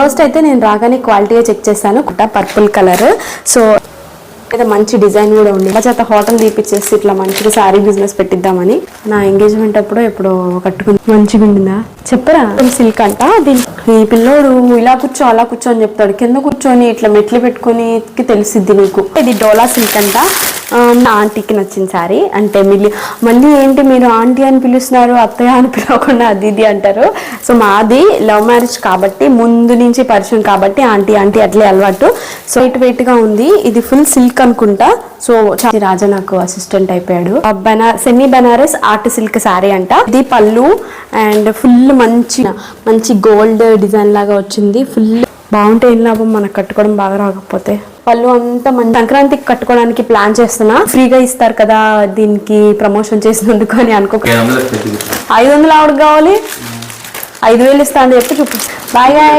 First అయితే నేను రాగానే క్వాలిటీగా చెక్ చేశాను. పర్పుల్ కలర్ సో అయితే మంచి డిజైన్ కూడా ఉంది. మా చేత హోటల్ తీపిచ్చేసి ఇట్లా మంచిగా శారీ బిజినెస్ పెట్టిద్దామని. నా ఎంగేజ్మెంట్ అప్పుడు ఎప్పుడో కట్టుకుని మంచిగా ఉండిందా? చెప్పరా? సిల్క్ అంట. దీనికి ఈ పిల్లోడు ఇలా కూర్చో అలా కూర్చో అని చెప్తాడు. కింద కూర్చొని ఇట్లా మెట్లు పెట్టుకొని తెలిసిద్ది నీకు. ఇది డోలా సిల్క్ అంట. నా ఆంటీకి నచ్చిన శారీ అంటే మళ్ళీ మళ్ళీ ఏంటి మీరు ఆంటీ అని పిలుస్తున్నారు అత్తయ్య అని పిలవకుండా అది ఇది అంటారు. సో మాది లవ్ మ్యారేజ్ కాబట్టి ముందు నుంచి పరిచయం కాబట్టి ఆంటీ ఆంటీ అట్లే అలవాటు. సో వెయిట్ వెయిట్గా ఉంది. ఇది ఫుల్ సిల్క్ అనుకుంటా. సో రాజా నాకు అసిస్టెంట్ అయిపోయాడు. బెనా semi Banaras art silk sari అంట. ఇది పళ్ళు అండ్ ఫుల్ మంచి మంచి గోల్డ్ డిజైన్ లాగా వచ్చింది. ఫుల్ బాగుంటే ఏం లాభం? మనకు కట్టుకోవడం బాగా రాకపోతే. పళ్ళు అంతా మంచి సంక్రాంతికి కట్టుకోవడానికి ప్లాన్ చేస్తున్నా. ఫ్రీగా ఇస్తారు కదా దీనికి ప్రమోషన్ చేసినందుకు అని అనుకో ఐదు వందలు ఆవిడకి కావాలి. ఐదు వేలు ఇస్తా అని చెప్పి చూపించు బాయ్ బాయ్.